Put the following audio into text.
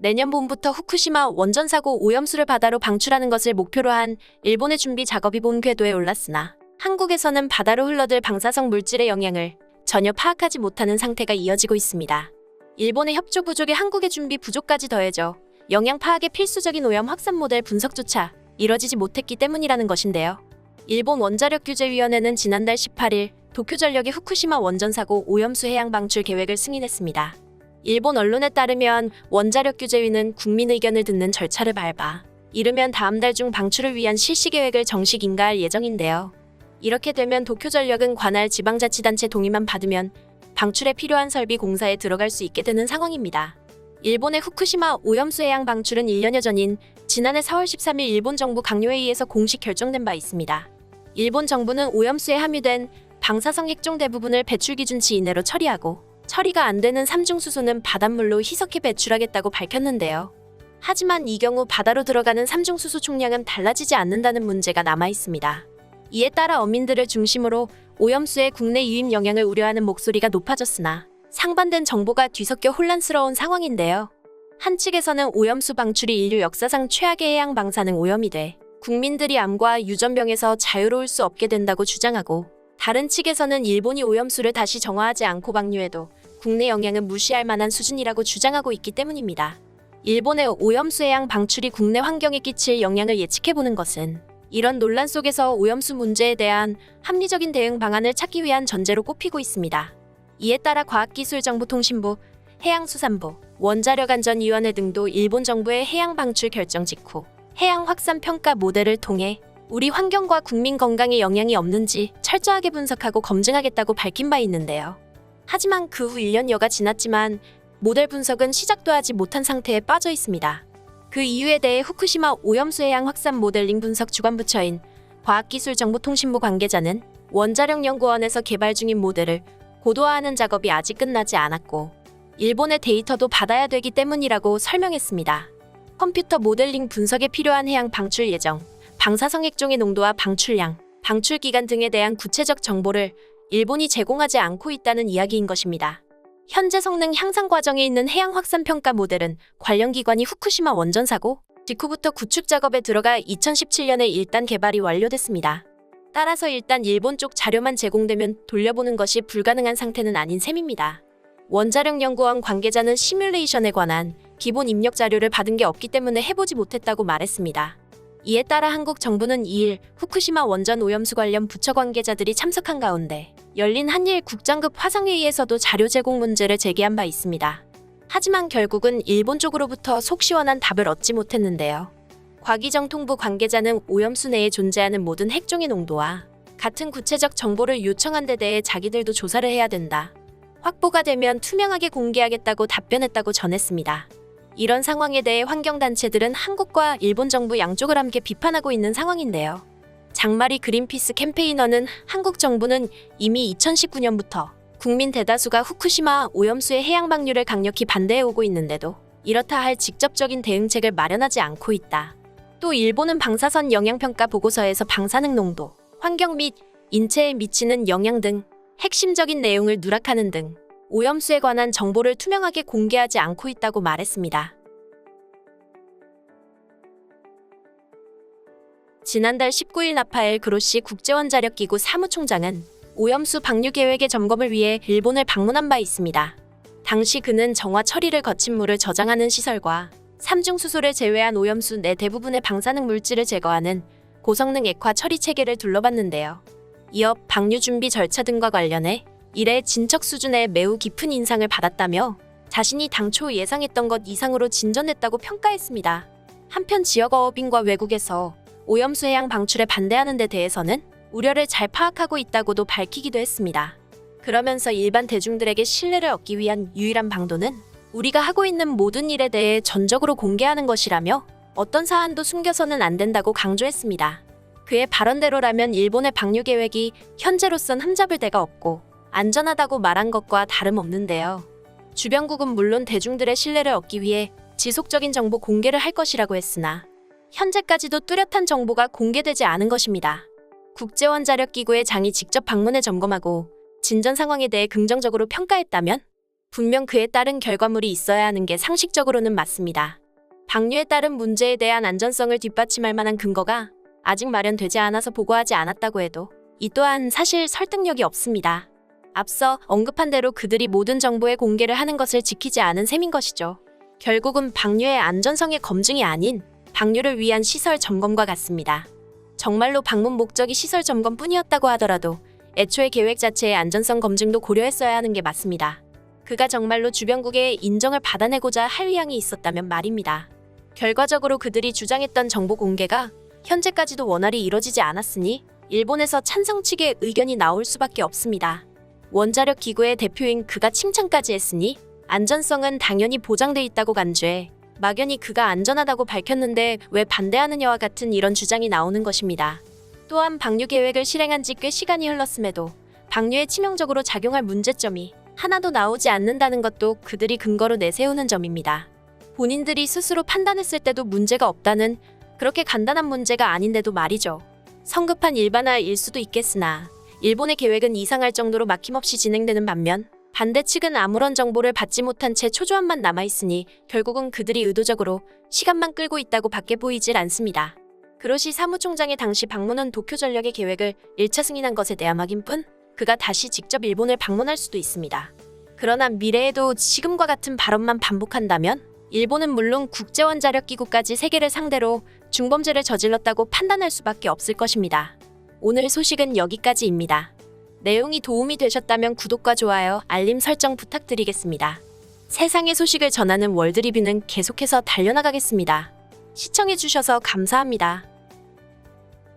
내년 봄부터 후쿠시마 원전 사고 오염수를 바다로 방출하는 것을 목표로 한 일본의 준비 작업이 본 궤도에 올랐으나 한국에서는 바다로 흘러들 방사성 물질의 영향을 전혀 파악하지 못하는 상태가 이어지고 있습니다. 일본의 협조 부족에 한국의 준비 부족까지 더해져 영향 파악의 필수적인 오염 확산 모델 분석조차 이뤄지지 못했기 때문이라는 것인데요. 일본 원자력규제위원회는 지난달 18일 도쿄전력의 후쿠시마 원전 사고 오염수 해양 방출 계획을 승인했습니다. 일본 언론에 따르면 원자력 규제위는 국민 의견을 듣는 절차를 밟아 이르면 다음 달 중 방출을 위한 실시 계획을 정식 인가할 예정인데요. 이렇게 되면 도쿄전력은 관할 지방자치단체 동의만 받으면 방출에 필요한 설비 공사에 들어갈 수 있게 되는 상황입니다. 일본의 후쿠시마 오염수 해양 방출은 1년여 전인 지난해 4월 13일 일본 정부 강요회의에서 공식 결정된 바 있습니다. 일본 정부는 오염수에 함유된 방사성 핵종 대부분을 배출 기준치 이내로 처리하고 처리가 안 되는 삼중수소는 바닷물로 희석해 배출하겠다고 밝혔는데요. 하지만 이 경우 바다로 들어가는 삼중수소 총량은 달라지지 않는다는 문제가 남아 있습니다. 이에 따라 어민들을 중심으로 오염수의 국내 유입 영향을 우려하는 목소리가 높아졌으나 상반된 정보가 뒤섞여 혼란스러운 상황인데요. 한 측에서는 오염수 방출이 인류 역사상 최악의 해양 방사능 오염이 돼 국민들이 암과 유전병에서 자유로울 수 없게 된다고 주장하고 다른 측에서는 일본이 오염수를 다시 정화하지 않고 방류해도 국내 영향은 무시할 만한 수준이라고 주장하고 있기 때문입니다. 일본의 오염수 해양 방출이 국내 환경에 끼칠 영향을 예측해보는 것은 이런 논란 속에서 오염수 문제에 대한 합리적인 대응 방안을 찾기 위한 전제로 꼽히고 있습니다. 이에 따라 과학기술정보통신부, 해양수산부, 원자력안전위원회 등도 일본 정부의 해양 방출 결정 직후 해양 확산 평가 모델을 통해 우리 환경과 국민 건강에 영향이 없는지 철저하게 분석하고 검증하겠다고 밝힌 바 있는데요. 하지만 그 후 1년여가 지났지만 모델 분석은 시작도 하지 못한 상태에 빠져 있습니다. 그 이유에 대해 후쿠시마 오염수 해양 확산 모델링 분석 주관부처인 과학기술정보통신부 관계자는 원자력 연구원에서 개발 중인 모델을 고도화하는 작업이 아직 끝나지 않았고 일본의 데이터도 받아야 되기 때문이라고 설명했습니다. 컴퓨터 모델링 분석에 필요한 해양 방출 예정, 방사성 핵종의 농도와 방출량, 방출 기간 등에 대한 구체적 정보를 일본이 제공하지 않고 있다는 이야기인 것입니다. 현재 성능 향상 과정에 있는 해양 확산 평가 모델은 관련 기관이 후쿠시마 원전 사고 직후부터 구축 작업에 들어가 2017년에 일단 개발이 완료됐습니다. 따라서 일단 일본 쪽 자료만 제공되면 돌려보는 것이 불가능한 상태는 아닌 셈입니다. 원자력 연구원 관계자는 시뮬레이션에 관한 기본 입력 자료를 받은 게 없기 때문에 해보지 못했다고 말했습니다. 이에 따라 한국 정부는 2일 후쿠시마 원전 오염수 관련 부처 관계자들이 참석한 가운데 열린 한일 국장급 화상회의에서도 자료 제공 문제를 제기한 바 있습니다. 하지만 결국은 일본 쪽으로부터 속 시원한 답을 얻지 못했는데요. 과기정 통부 관계자는 오염수 내에 존재하는 모든 핵종의 농도와 같은 구체적 정보를 요청한 데 대해 자기들도 조사를 해야 된다. 확보가 되면 투명하게 공개하겠다고 답변했다고 전했습니다. 이런 상황에 대해 환경단체들은 한국과 일본 정부 양쪽을 함께 비판하고 있는 상황인데요. 장마리 그린피스 캠페이너는 한국 정부는 이미 2019년부터 국민 대다수가 후쿠시마 오염수의 해양 방류를 강력히 반대해 오고 있는데도 이렇다 할 직접적인 대응책을 마련하지 않고 있다. 또 일본은 방사선 영향평가 보고서에서 방사능 농도, 환경 및 인체에 미치는 영향 등 핵심적인 내용을 누락하는 등 오염수에 관한 정보를 투명하게 공개하지 않고 있다고 말했습니다. 지난달 19일 나파엘 그로시 국제원자력기구 사무총장은 오염수 방류 계획의 점검을 위해 일본을 방문한 바 있습니다. 당시 그는 정화 처리를 거친 물을 저장하는 시설과 삼중수소를 제외한 오염수 내 대부분의 방사능 물질을 제거하는 고성능 액화 처리 체계를 둘러봤는데요. 이어 방류 준비 절차 등과 관련해 이래 진척 수준의 매우 깊은 인상을 받았다며 자신이 당초 예상했던 것 이상으로 진전했다고 평가했습니다. 한편 지역 어업인과 외국에서 오염수 해양 방출에 반대하는 데 대해서는 우려를 잘 파악하고 있다고도 밝히기도 했습니다. 그러면서 일반 대중들에게 신뢰를 얻기 위한 유일한 방도는 우리가 하고 있는 모든 일에 대해 전적으로 공개하는 것이라며 어떤 사안도 숨겨서는 안 된다고 강조했습니다. 그의 발언대로라면 일본의 방류 계획이 현재로선 흠잡을 데가 없고 안전하다고 말한 것과 다름없는데요. 주변국은 물론 대중들의 신뢰를 얻기 위해 지속적인 정보 공개를 할 것이라고 했으나 현재까지도 뚜렷한 정보가 공개되지 않은 것입니다. 국제원자력기구의 장이 직접 방문해 점검하고 진전 상황에 대해 긍정적으로 평가했다면 분명 그에 따른 결과물이 있어야 하는 게 상식적으로는 맞습니다. 방류에 따른 문제에 대한 안전성을 뒷받침할 만한 근거가 아직 마련되지 않아서 보고하지 않았다고 해도 이 또한 사실 설득력이 없습니다. 앞서 언급한 대로 그들이 모든 정보의 공개를 하는 것을 지키지 않은 셈인 것이죠. 결국은 방류의 안전성의 검증이 아닌 방류를 위한 시설 점검과 같습니다. 정말로 방문 목적이 시설 점검뿐이었다고 하더라도 애초에 계획 자체의 안전성 검증도 고려했어야 하는 게 맞습니다. 그가 정말로 주변국의 인정을 받아내고자 할 의향이 있었다면 말입니다. 결과적으로 그들이 주장했던 정보 공개가 현재까지도 원활히 이뤄지지 않았으니 일본에서 찬성 측의 의견이 나올 수밖에 없습니다. 원자력 기구의 대표인 그가 칭찬까지 했으니 안전성은 당연히 보장돼 있다고 간주해 막연히 그가 안전하다고 밝혔는데 왜 반대하느냐와 같은 이런 주장이 나오는 것입니다. 또한 방류 계획을 실행한 지 꽤 시간이 흘렀음에도 방류에 치명적으로 작용할 문제점이 하나도 나오지 않는다는 것도 그들이 근거로 내세우는 점입니다. 본인들이 스스로 판단했을 때도 문제가 없다는 그렇게 간단한 문제가 아닌데도 말이죠. 성급한 일반화일 수도 있겠으나 일본의 계획은 이상할 정도로 막힘없이 진행되는 반면 반대 측은 아무런 정보를 받지 못한 채 초조함만 남아있으니 결국은 그들이 의도적으로 시간만 끌고 있다고 밖에 보이질 않습니다. 그로시 사무총장의 당시 방문은 도쿄전력의 계획을 1차 승인한 것에 대한 확인 뿐 그가 다시 직접 일본을 방문할 수도 있습니다. 그러나 미래에도 지금과 같은 발언만 반복한다면 일본은 물론 국제원자력기구까지 세계를 상대로 중범죄를 저질렀다고 판단할 수밖에 없을 것입니다. 오늘 소식은 여기까지입니다. 내용이 도움이 되셨다면 구독과 좋아요, 알림 설정 부탁드리겠습니다. 세상의 소식을 전하는 월드리뷰는 계속해서 달려나가겠습니다. 시청해주셔서 감사합니다.